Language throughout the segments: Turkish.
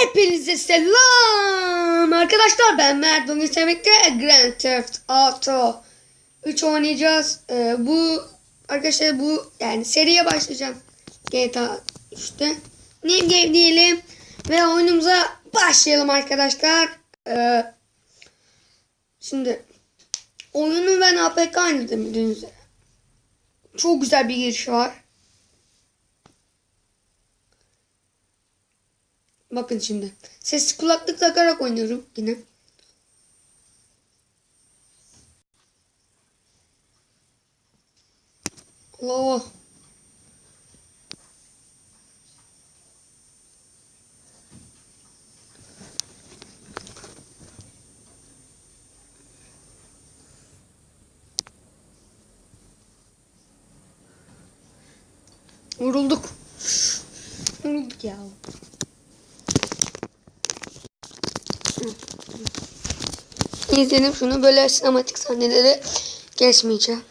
Hepinize selam. Arkadaşlar ben Mert. Bugün sevmekte Grand Theft Auto 3 oynayacağız. Ee, bu arkadaşlar bu yani seriye başlayacağım. GTA 3'te Name Game diyelim ve oyunumuza başlayalım arkadaşlar. Ee, şimdi oyunu ben APK oynadım üzere çok güzel bir giriş var Bakın şimdi. Sesli kulaklık takarak oynuyorum yine. Allah. Vurulduk. Vurulduk ya. İzledim şunu böyle sinematik sahneleri geçmeyeceğim.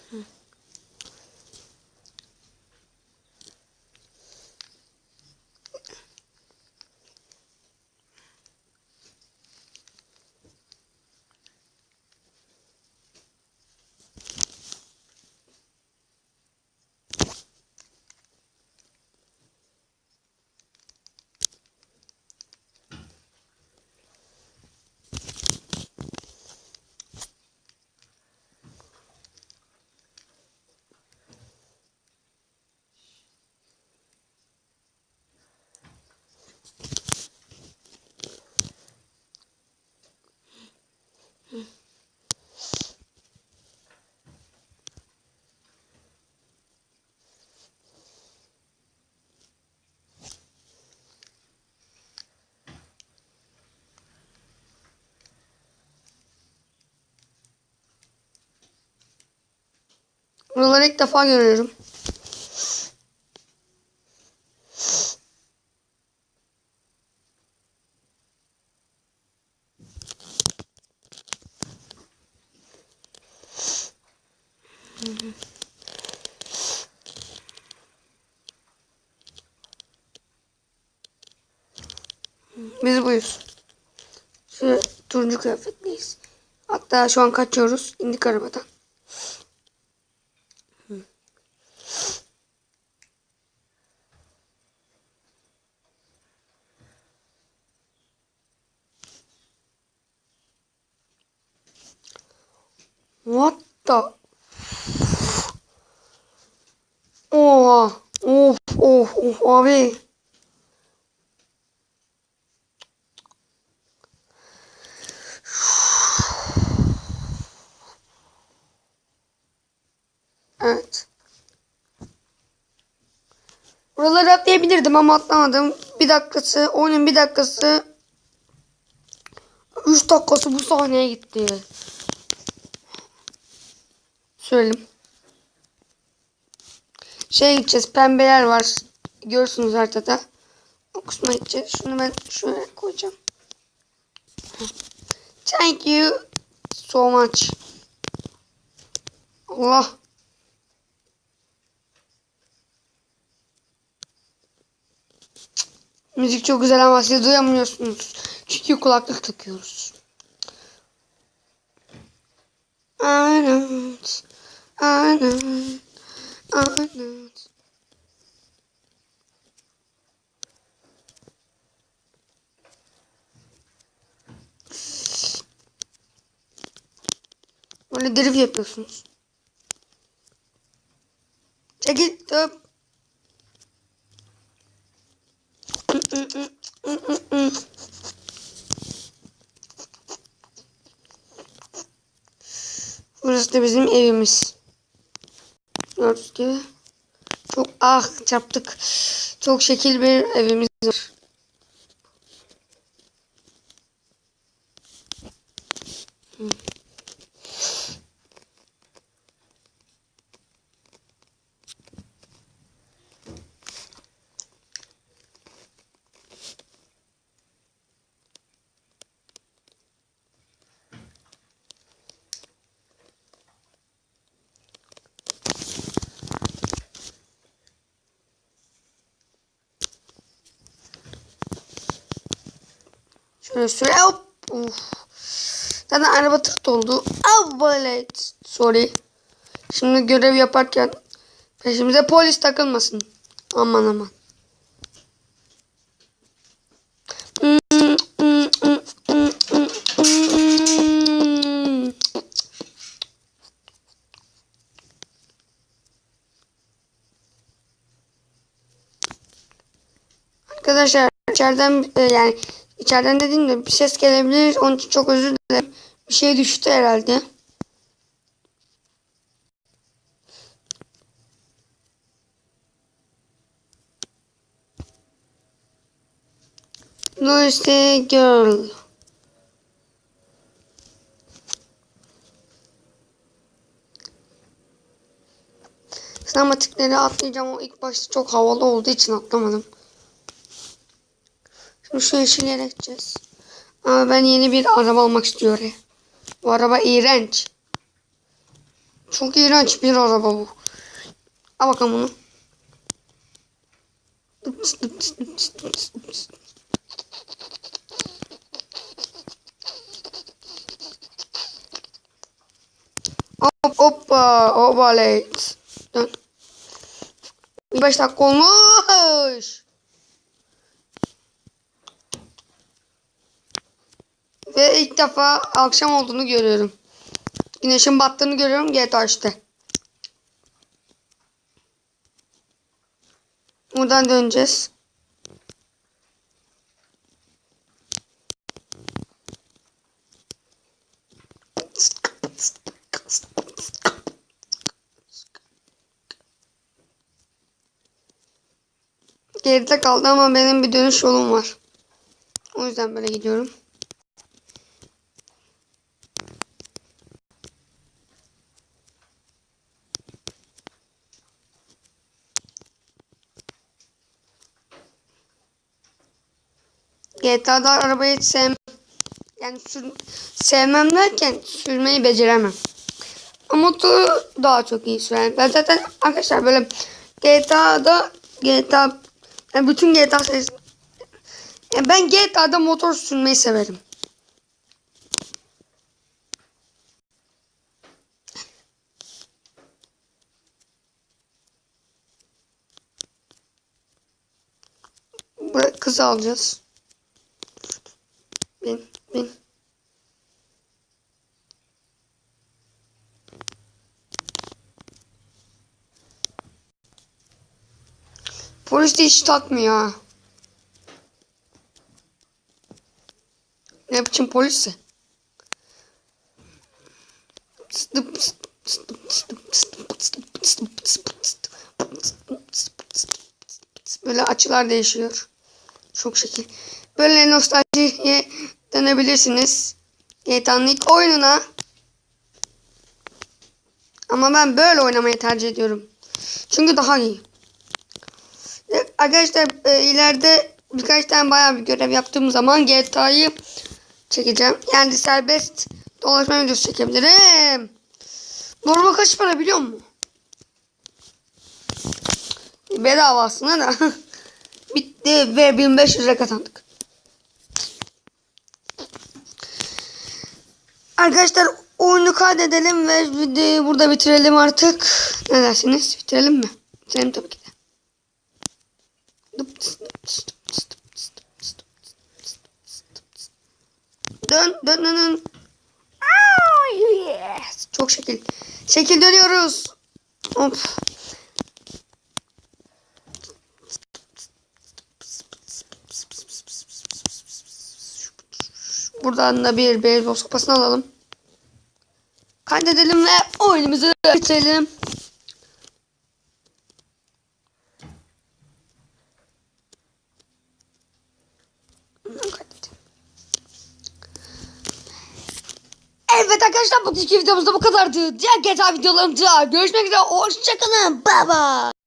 Buraları ilk defa görüyorum. Biz buyuz. Şu turuncu kıyafetliyiz. Hatta şu an kaçıyoruz. İndik arabadan. What the? Oha. Of of of abi. Evet. Buraları atlayabilirdim ama atlamadım. Bir dakikası, oyunun bir dakikası, üç dakikası bu sahneye gitti. Söyleyeyim. Şeye gideceğiz. Pembeler var. Görürsünüz haritada. O kısma gideceğiz. Şunu ben şöyle koyacağım. Thank you so much. Allah. Müzik çok güzel ama siz duyamıyorsunuz. Çünkü kulaklık takıyoruz. Anat. Anat. Anat. Böyle drift yapıyorsunuz. Çekil. Top. Burası da bizim evimiz. Gördüğünüz gibi. Çok ah çarptık. Çok şekil bir evimiz var. Hmm. Şöyle süre hop. Uf. Zaten araba tık doldu. Ah böyle. Sorry. Şimdi görev yaparken peşimize polis takılmasın. Aman aman. Arkadaşlar içeriden e, yani içeriden dediğimde bir ses gelebilir. Onun için çok özür dilerim. Bir şey düştü herhalde. Lucy Girl. Sinematikleri atlayacağım. O ilk başta çok havalı olduğu için atlamadım. Şu yeşil yere gideceğiz. Ama ben yeni bir araba almak istiyorum. Bu araba iğrenç. Çok iğrenç bir araba bu. Al bakalım bunu. Hop hoppa ovalet. Dön. Bir beş dakika olmuş. Ve ilk defa akşam olduğunu görüyorum. Güneşin battığını görüyorum GTA işte. Buradan döneceğiz. Geride kaldı ama benim bir dönüş yolum var. O yüzden böyle gidiyorum. GTA'da arabayı hiç sevmem. Yani sür, sevmem derken sürmeyi beceremem. Ama motoru daha çok iyi sürerim. Ben zaten arkadaşlar böyle GTA'da GTA yani bütün GTA serisi yani ben GTA'da motor sürmeyi severim. Buraya kız alacağız. Polis de hiç takmıyor. Ne biçim polisse? Böyle açılar değişiyor. Çok şekil. Böyle nostaljiye dönebilirsiniz. İlk oyununa. Ama ben böyle oynamayı tercih ediyorum. Çünkü daha iyi. Arkadaşlar e, ileride birkaç tane bayağı bir görev yaptığım zaman GTA'yı çekeceğim. Yani serbest dolaşma videosu çekebilirim. Araba kaç para biliyor musun? Bedava aslında da. Bitti ve 1500 lira kazandık. Arkadaşlar oyunu kaydedelim ve videoyu burada bitirelim artık. Ne dersiniz? Bitirelim mi? Bitirelim tabii ki de. Dön dön dön dön. Oh, yes. Çok şekil. Şekil dönüyoruz. Hop. Buradan da bir beyzbol sopasını alalım. Kaydedelim ve oyunumuzu bitirelim. Evet arkadaşlar bugünkü videomuzda bu kadardı. Diğer GTA videolarımda görüşmek üzere. Hoşçakalın. Bye bye.